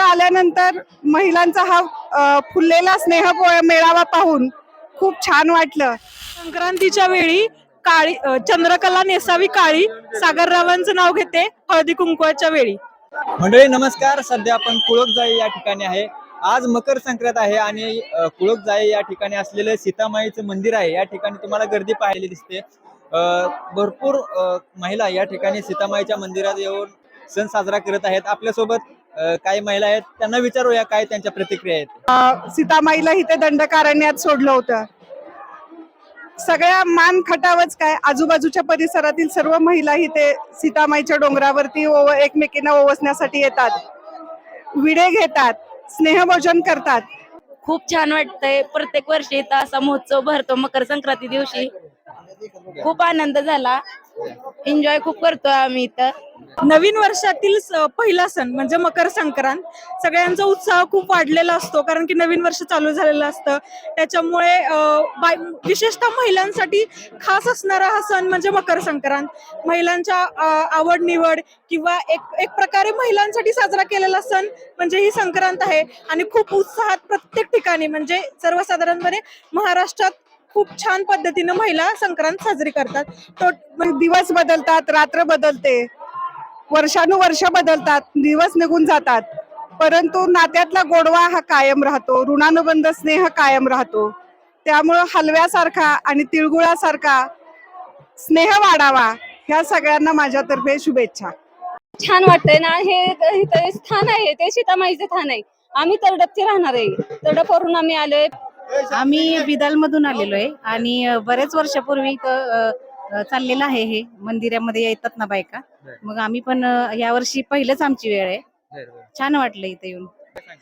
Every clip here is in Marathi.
इथं आल्यानंतर महिलांचा हा फुललेला स्नेह मेळावा पाहून खूप छान वाटलं. संक्रांतीच्या वेळी काळी चंद्रकला नेसावी काळी सागररावांचं नाव घेते हळदी कुंकवाच्या वेळी. मंडळी नमस्कार. सध्या आपण कुळकजाई या ठिकाणी आहे. आज मकर संक्रांत आहे आणि कुळकजाई या ठिकाणी असलेलं सीतामाईचं मंदिर आहे. या ठिकाणी तुम्हाला गर्दी पाहायला दिसते. अ, भरपूर महिला या ठिकाणी सीतामाईच्या मंदिरात येऊन सण साजरा करत आहेत. आपल्यासोबत काही महिला आहेत त्यांना विचारूया काय त्यांच्या प्रतिक्रिया आहेत. सीतामाईला इथे दंडकारण्यात सोडलं होतं. सगळ्या मान खटावच काय आजूबाजूच्या परिसरातील सर्व महिला इथे सीतामाईच्या डोंगरावरती ओव एकमेकींना ओवसण्यासाठी येतात. विडे घेतात स्नेहभोजन करतात. खूप छान वाटतंय प्रत्येक वर्षी इथं असा महोत्सव भरतो मकर संक्रांती दिवशी. खूप आनंद झाला. एन्जॉय खूप करतोय आम्ही इथं. नवीन वर्षातील पहिला सण म्हणजे मकर संक्रांत. सगळ्यांचा उत्साह खूप वाढलेला असतो कारण की नवीन वर्ष चालू झालेलं असतं. त्याच्यामुळे विशेषतः महिलांसाठी खास असणारा हा सण म्हणजे मकर संक्रांत. महिलांच्या आवड निवड किंवा एक एक प्रकारे महिलांसाठी साजरा केलेला सण म्हणजे ही संक्रांत आहे. आणि खूप उत्साहात प्रत्येक ठिकाणी म्हणजे सर्वसाधारणपणे महाराष्ट्रात खूप छान पद्धतीनं महिला संक्रांत साजरी करतात. तो म्हणजे दिवस बदलतात रात्र बदलते. वर्षानुवर्ष बदलतात दिवस निघून जातात. परंतु नात्यातला गोडवा हा कायम राहतो ऋणानुबंध स्नेह कायम राहतो. त्यामुळं हलव्यासारखा आणि तिळगुळासारखा स्नेह वाढावा ह्या सगळ्यांना माझ्यातर्फे शुभेच्छा. छान वाटतंय ना हे स्थान आहे ते सीतामाईचं स्थान आहे. आम्ही तरडपचे राहणार आहे. तरडपवरून आम्ही आलोय. आम्ही बिदालमधून आलेलो आहे आणि बरेच वर्षापूर्वी इथं चाललेलं आहे हे मंदिरामध्ये येतात ना बायका. मग आम्ही पण यावर्षी पहिलंच आमची वेळ आहे. छान वाटलं इथं येऊन.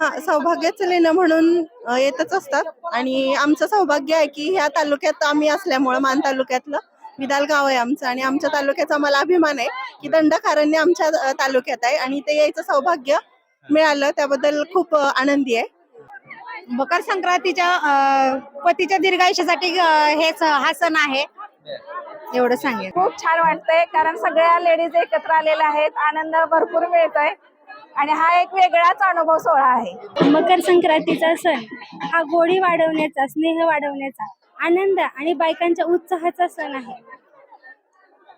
हा सौभाग्याचं लेणं म्हणून येतच असतात. आणि आमचं सौभाग्य आहे की ह्या तालुक्यात आम्ही असल्यामुळं मान तालुक्यातलं विदाल गाव आहे आमचं आणि आमच्या तालुक्याचा मला अभिमान आहे की दंडकारण्य आमच्या तालुक्यात आहे आणि ते यायचं सौभाग्य मिळालं. त्याबद्दल खूप आनंदी आहे. मकर संक्रांतीच्या पतीच्या दीर्घायुष्यासाठी हेच हा सण आहे. एवढं सांगेल खूप छान वाटतंय कारण सगळ्या लेडीज एकत्र आलेल्या आहेत आनंद भरपूर मिळतोय. आणि हा एक वेगळाच अनुभव सोहळा आहे. मकर संक्रांतीचा सण हा गोडी वाढवण्याचा स्नेह वाढवण्याचा आनंद आणि बायकांच्या उत्साहाचा सण आहे.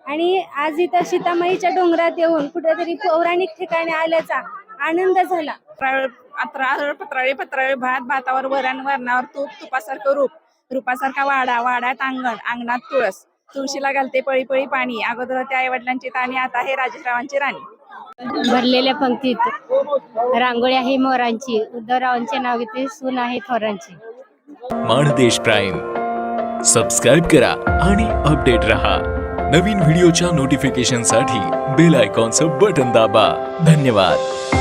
आणि आज इथं सीतामाईच्या डोंगरात येऊन कुठेतरी पौराणिक ठिकाणी आल्याचा आनंद झाला. पत्रावळ पत्राळी पत्राळी भात भातावर वरण वरणावर तूप तुपासारखं रूप. रूपासारखा वाडा वाड्यात अंगण अंगणात तुळस. तुळशीला घालते पळी पळी पाणी. अगोदर त्या आई वडिलांची ताणी आता हे राजेश्रावांची राणी. भरलेल्या पंक्तीत रांगोळी आहे मोरांची. उद्धवरावांचे नाव घेते सून आहे थोरांची. माणदेश प्राईम. सबस्क्राईब करा आणि अपडेट रहा. नवीन व्हिडिओच्या नोटिफिकेशनसाठी बेल आयकॉनचं बटन दाबा. धन्यवाद.